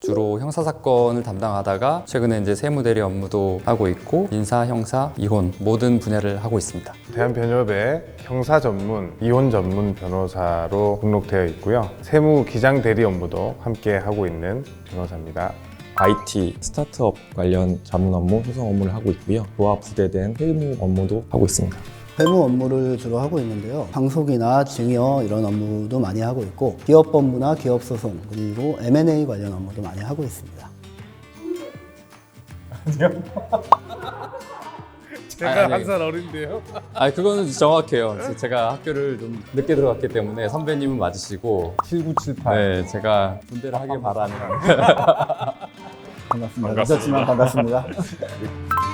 주로 형사 사건을 담당하다가 최근에 이제 세무대리 업무도 하고 있고 인사, 형사, 이혼 모든 분야를 하고 있습니다. 대한변협의 형사 전문, 이혼 전문 변호사로 등록되어 있고요. 세무 기장 대리 업무도 함께 하고 있는 변호사입니다. IT 스타트업 관련 자문 업무, 소송 업무를 하고 있고요. 그와 부대된 세무 업무도 하고 있습니다. 세무 업무를 주로 하고 있는데요. 상속이나 증여 이런 업무도 많이 하고 있고 기업 법무나 기업 소송 그리고 M&A 관련 업무도 많이 하고 있습니다. 제가 아니, 한살 어린데요. 아, 그거는 정확해요. 제가 학교를 좀 늦게 들어갔기 때문에 선배님은 맞으시고 7978. 네, 제가 군대를 하길 바라는 반갑습니다. 늦었지만 반갑습니다.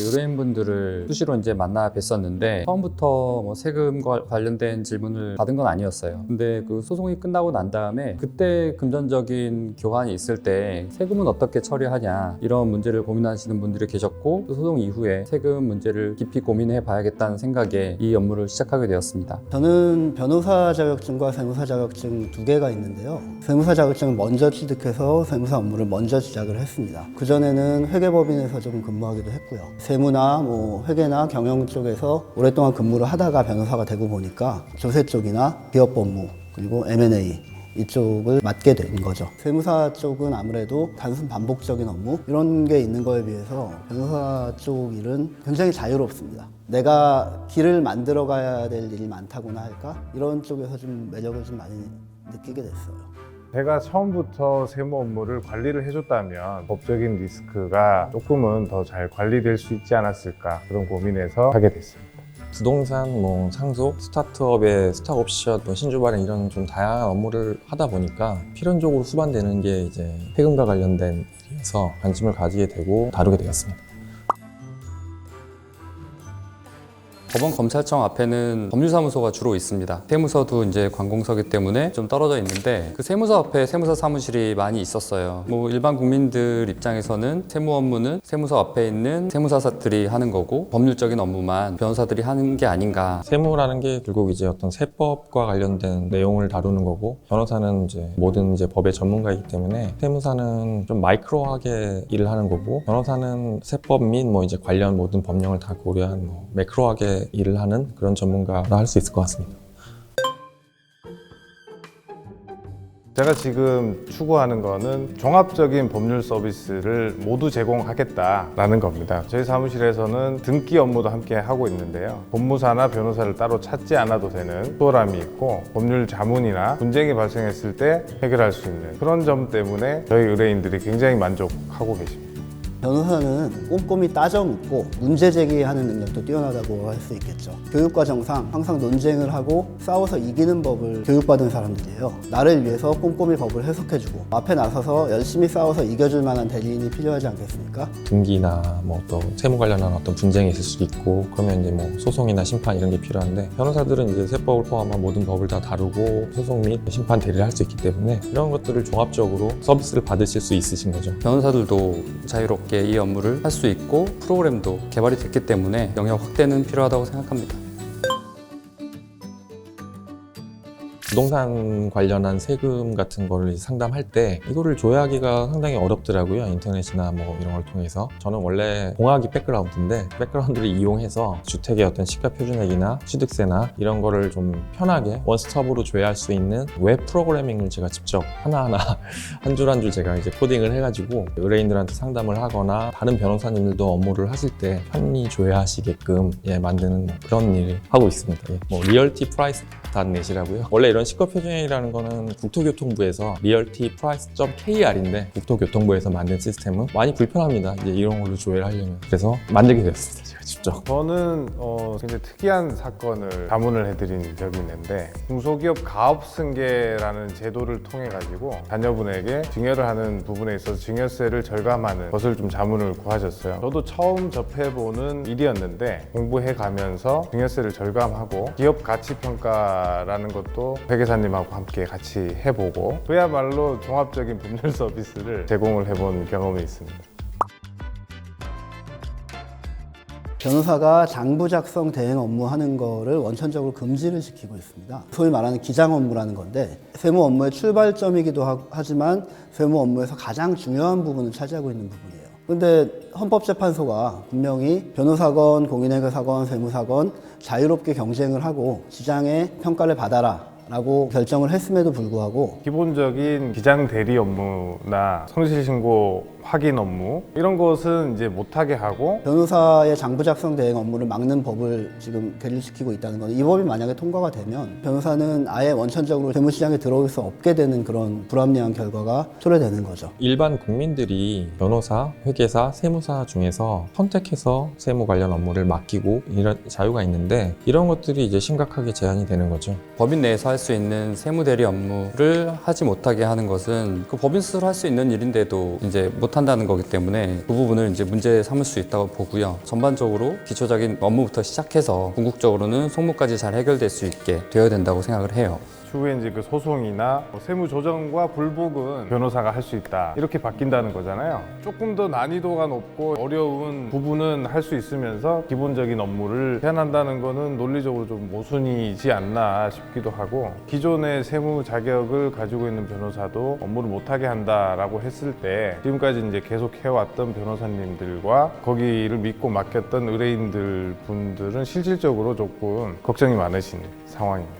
의뢰인분들을 수시로 이제 만나 뵀었는데 처음부터 뭐 세금과 관련된 질문을 받은 건 아니었어요. 근데 그 소송이 끝나고 난 다음에 그때 금전적인 교환이 있을 때 세금은 어떻게 처리하냐 이런 문제를 고민하시는 분들이 계셨고 또 소송 이후에 세금 문제를 깊이 고민해 봐야겠다는 생각에 이 업무를 시작하게 되었습니다. 저는 변호사 자격증과 세무사 자격증 두 개가 있는데요. 세무사 자격증을 먼저 취득해서 세무사 업무를 먼저 시작을 했습니다. 그전에는 회계법인에서 좀 근무하기도 했고요. 세무나 뭐 회계나 경영 쪽에서 오랫동안 근무를 하다가 변호사가 되고 보니까 조세 쪽이나 기업 법무 그리고 M&A 이쪽을 맡게 된 거죠. 세무사 쪽은 아무래도 단순 반복적인 업무 이런 게 있는 거에 비해서 변호사 쪽 일은 굉장히 자유롭습니다. 내가 길을 만들어 가야 될 일이 많다고나 할까? 이런 쪽에서 좀 매력을 좀 많이 느끼게 됐어요. 제가 처음부터 세무 업무를 관리를 해줬다면 법적인 리스크가 조금은 더 잘 관리될 수 있지 않았을까 그런 고민에서 하게 됐습니다. 부동산, 뭐 상속, 스타트업의 스탁옵션, 뭐 신주 발행 이런 좀 다양한 업무를 하다 보니까 필연적으로 수반되는 게 이제 세금과 관련된 일이어서 관심을 가지게 되고 다루게 되었습니다. 법원 검찰청 앞에는 법률사무소가 주로 있습니다. 세무서도 이제 관공서기 때문에 좀 떨어져 있는데 그 세무서 앞에 세무사 사무실이 많이 있었어요. 뭐 일반 국민들 입장에서는 세무 업무는 세무서 앞에 있는 세무사들이 하는 거고 법률적인 업무만 변호사들이 하는 게 아닌가. 세무라는 게 결국 이제 어떤 세법과 관련된 내용을 다루는 거고 변호사는 이제 모든 이제 법의 전문가이기 때문에 세무사는 좀 마이크로하게 일을 하는 거고 변호사는 세법 및 뭐 이제 관련 모든 법령을 다 고려한 뭐 매크로하게 일을 하는 그런 전문가라 할 수 있을 것 같습니다. 제가 지금 추구하는 거는 종합적인 법률 서비스를 모두 제공하겠다라는 겁니다. 저희 사무실에서는 등기 업무도 함께 하고 있는데요. 법무사나 변호사를 따로 찾지 않아도 되는 수월함이 있고 법률 자문이나 분쟁이 발생했을 때 해결할 수 있는 그런 점 때문에 저희 의뢰인들이 굉장히 만족하고 계십니다. 변호사는 꼼꼼히 따져 묻고 문제 제기하는 능력도 뛰어나다고 할 수 있겠죠. 교육 과정상 항상 논쟁을 하고 싸워서 이기는 법을 교육받은 사람들이에요. 나를 위해서 꼼꼼히 법을 해석해주고 앞에 나서서 열심히 싸워서 이겨줄 만한 대리인이 필요하지 않겠습니까? 등기나 뭐 또 세무 관련한 어떤 분쟁이 있을 수도 있고 그러면 이제 뭐 소송이나 심판 이런 게 필요한데 변호사들은 이제 세법을 포함한 모든 법을 다 다루고 소송 및 심판 대리를 할 수 있기 때문에 이런 것들을 종합적으로 서비스를 받으실 수 있으신 거죠. 변호사들도 자유롭게 이 업무를 할 수 있고 프로그램도 개발이 됐기 때문에 영역 확대는 필요하다고 생각합니다. 부동산 관련한 세금 같은 거를 상담할 때 이거를 조회하기가 상당히 어렵더라고요. 인터넷이나 뭐 이런 걸 통해서. 저는 원래 공학이 백그라운드인데 백그라운드를 이용해서 주택의 어떤 시가 표준액이나 취득세나 이런 거를 좀 편하게 원스톱으로 조회할 수 있는 웹 프로그래밍을 제가 직접 하나하나 한 줄 한줄 제가 이제 코딩을 해가지고 의뢰인들한테 상담을 하거나 다른 변호사님들도 업무를 하실 때 편히 조회하시게끔 예, 만드는 뭐 그런 일을 하고 있습니다. 예. 뭐 리얼티 프라이스 넷이라고요. 원래 이런 시가 표준액이라는 거는 국토교통부에서 프라이스.kr인데 국토교통부에서 만든 시스템은 많이 불편합니다. 이제 이런 걸로 조회를 하려면 그래서 만들게 되었습니다. 제가 직접. 저는 어, 굉장히 특이한 사건을 자문을 해드린 적이 있는데 중소기업 가업승계라는 제도를 통해 가지고 자녀분에게 증여를 하는 부분에 있어서 증여세를 절감하는 것을 좀 자문을 구하셨어요. 저도 처음 접해보는 일이었는데 공부해 가면서 증여세를 절감하고 기업 가치 평가라는 것도 회계사님하고 함께 같이 해보고 그야말로 종합적인 법률 서비스를 제공을 해본 경험이 있습니다. 변호사가 장부 작성 대행 업무 하는 거를 원천적으로 금지를 시키고 있습니다. 소위 말하는 기장 업무라는 건데 세무 업무의 출발점이기도 하- 하지만 세무 업무에서 가장 중요한 부분을 차지하고 있는 부분이에요. 근데 헌법재판소가 분명히 변호사건, 공인회계사건, 세무사건 자유롭게 경쟁을 하고 시장의 평가를 받아라 라고 결정을 했음에도 불구하고 기본적인 기장 대리 업무나 성실 신고 확인 업무 이런 것은 이제 못하게 하고 변호사의 장부 작성 대행 업무를 막는 법을 지금 계류시키고 있다는 건 이 법이 만약에 통과가 되면 변호사는 아예 원천적으로 재무시장에 들어올 수 없게 되는 그런 불합리한 결과가 초래되는 거죠. 일반 국민들이 변호사, 회계사, 세무사 중에서 선택해서 세무 관련 업무를 맡기고 이런 자유가 있는데 이런 것들이 이제 심각하게 제한이 되는 거죠. 법인 내에서 할수 있는 세무 대리 업무를 하지 못하게 하는 것은 그 법인 스스로 할 수 있는 일인데도 이제 못 한다는 거기 때문에 그 부분을 이제 문제 삼을 수 있다고 보고요. 전반적으로 기초적인 업무부터 시작해서 궁극적으로는 송무까지 잘 해결될 수 있게 되어야 된다고 생각을 해요. 추후에 이제 그 소송이나 뭐 세무 조정과 불복은 변호사가 할 수 있다 이렇게 바뀐다는 거잖아요. 조금 더 난이도가 높고 어려운 부분은 할 수 있으면서 기본적인 업무를 제한한다는 거는 논리적으로 좀 모순이지 않나 싶기도 하고 기존의 세무 자격을 가지고 있는 변호사도 업무를 못하게 한다라고 했을 때 지금까지 이제 계속 해왔던 변호사님들과 거기를 믿고 맡겼던 의뢰인들 분들은 실질적으로 조금 걱정이 많으신 상황입니다.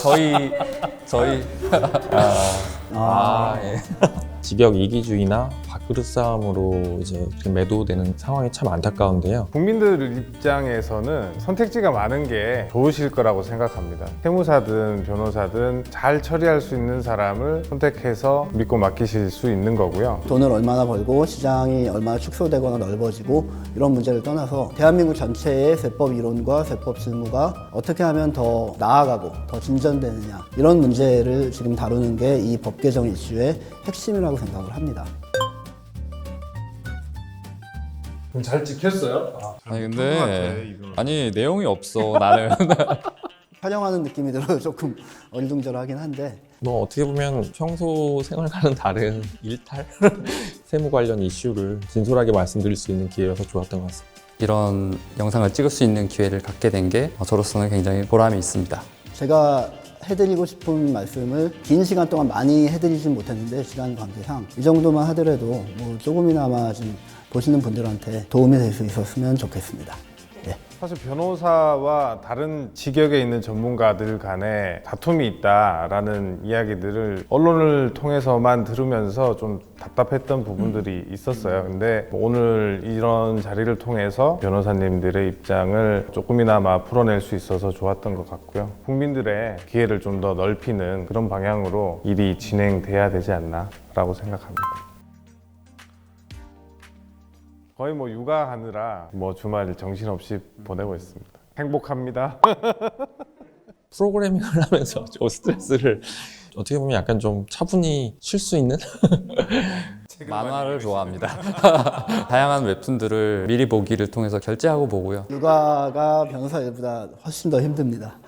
저희 저희 아, 예. 직역 이기주의나 밥그릇 싸움으로 이제 매도되는 상황이 참 안타까운데요. 국민들 입장에서는 선택지가 많은 게 좋으실 거라고 생각합니다. 세무사든 변호사든 잘 처리할 수 있는 사람을 선택해서 믿고 맡기실 수 있는 거고요. 돈을 얼마나 벌고 시장이 얼마나 축소되거나 넓어지고 이런 문제를 떠나서 대한민국 전체의 세법 이론과 세법 실무가 어떻게 하면 더 나아가고 더 진전되느냐 이런 문제를 지금 다루는 게 이 법 개정 이슈의 핵심이라고 생각을 합니다. 그럼 잘 지켰어요? 아니 근데 아니 내용이 없어 나는 촬영하는 느낌이 들어서 조금 어리둥절하긴 한데 뭐 어떻게 보면 평소 생활과는 다른 일탈 세무 관련 이슈를 진솔하게 말씀드릴 수 있는 기회여서 좋았던 것 같습니다. 이런 영상을 찍을 수 있는 기회를 갖게 된 게 저로서는 굉장히 보람이 있습니다. 제가 해드리고 싶은 말씀을 긴 시간 동안 많이 해드리진 못했는데 시간 관계상 이 정도만 하더라도 뭐 조금이나마 좀 보시는 분들한테 도움이 될 수 있었으면 좋겠습니다. 예. 사실 변호사와 다른 직역에 있는 전문가들 간에 다툼이 있다라는 이야기들을 언론을 통해서만 들으면서 좀 답답했던 부분들이 있었어요. 근데 오늘 이런 자리를 통해서 변호사님들의 입장을 조금이나마 풀어낼 수 있어서 좋았던 것 같고요. 국민들의 기회를 좀 더 넓히는 그런 방향으로 일이 진행돼야 되지 않나라고 생각합니다. 거의 뭐 육아하느라 뭐 주말 정신없이 보내고 있습니다. 행복합니다. 프로그래밍을 하면서 좀 스트레스를 어떻게 보면 약간 좀 차분히 쉴 수 있는 만화를 좋아합니다. 다양한 웹툰들을 미리 보기를 통해서 결제하고 보고요. 육아가 변호사 일보다 훨씬 더 힘듭니다.